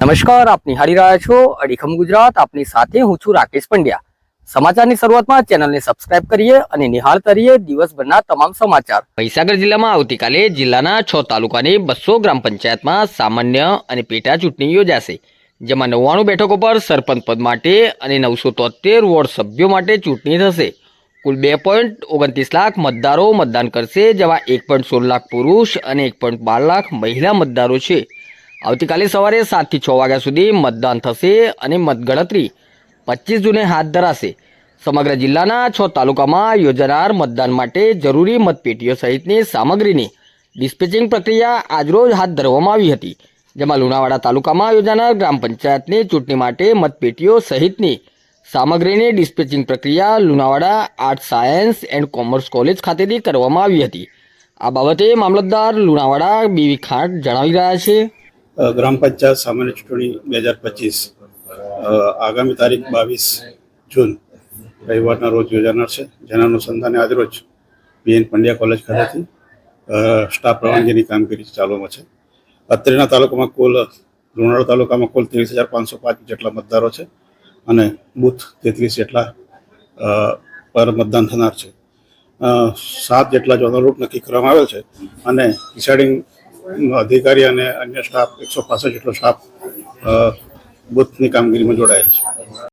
નમસ્કાર આપ નિહાળી રહ્યા છો અડીખમ ગુજરાત. આપની સાથે હું છું રાકેશ પંડ્યા. સમાચારની શરૂઆતમાં ચેનલને સબસ્ક્રાઇબ કરીએ અને નિહાળતા રહીએ દિવસભરના તમામ સમાચાર. મહીસાગર જિલ્લામાં આવતીકાલે જિલ્લાના છ તાલુકાની બસો ગ્રામ પંચાયતમાં સામાન્ય અને પેટા ચૂંટણી યોજાશે, જેમાં નવ્વાણું બેઠકો પર સરપંચ પદ માટે અને નવસો તોતેર વોર્ડ સભ્યો માટે ચૂંટણી થશે. કુલ બે પોઈન્ટ ઓગણત્રીસ લાખ મતદારો મતદાન કરશે, જેમાં એક પોઈન્ટ સોળ લાખ પુરુષ અને એક પોઈન્ટ બાર લાખ મહિલા મતદારો છે. આવતીકાલે સવારે સાતથી છ વાગ્યા સુધી મતદાન થશે અને મતગણતરી પચીસ જૂને હાથ ધરાશે. સમગ્ર જિલ્લાના છ તાલુકામાં યોજાનાર મતદાન માટે જરૂરી મતપેટીઓ સહિતની સામગ્રીની ડિસ્પેચિંગ પ્રક્રિયા આજરોજ હાથ ધરવામાં આવી હતી. જેમાં લુણાવાડા તાલુકામાં યોજાનાર ગ્રામ પંચાયતની ચૂંટણી માટે મતપેટીઓ સહિતની સામગ્રીની ડિસ્પેચિંગ પ્રક્રિયા Lunawada art science and commerce college ખાતેથી કરવામાં આવી હતી. આ બાબતે મામલતદાર લુણાવાડા બીવી ખાંટ જણાવી રહ્યા છે. ગ્રામ પંચાયત સામાન્ય ચૂંટણી બે હજાર પચીસ આગામી તારીખ બાવીસ જૂન રવિવારના રોજ યોજાનાર છે. જેના અનુસંધાને આજરોજ બીએન પંડ્યા કોલેજ ખાતેથી સ્ટાફ રવાનગીની કામગીરી ચાલુમાં છે. અત્રેના તાલુકામાં કુલ, લુણાવાડા તાલુકામાં કુલ ત્રીસ હજાર પાંચસો પાંચ જેટલા મતદારો છે અને બુથ તેત્રીસ જેટલા પર મતદાન થનાર છે. સાત જેટલા જોનલ અનુરૂપ નક્કી કરવામાં આવેલ છે અને ડિસાઇડિંગ અધિકારી અને અન્ય સ્ટાફ એકસો પાસઠ જેટલો સ્ટાફ બુથની કામગીરીમાં જોડાયેલ છે.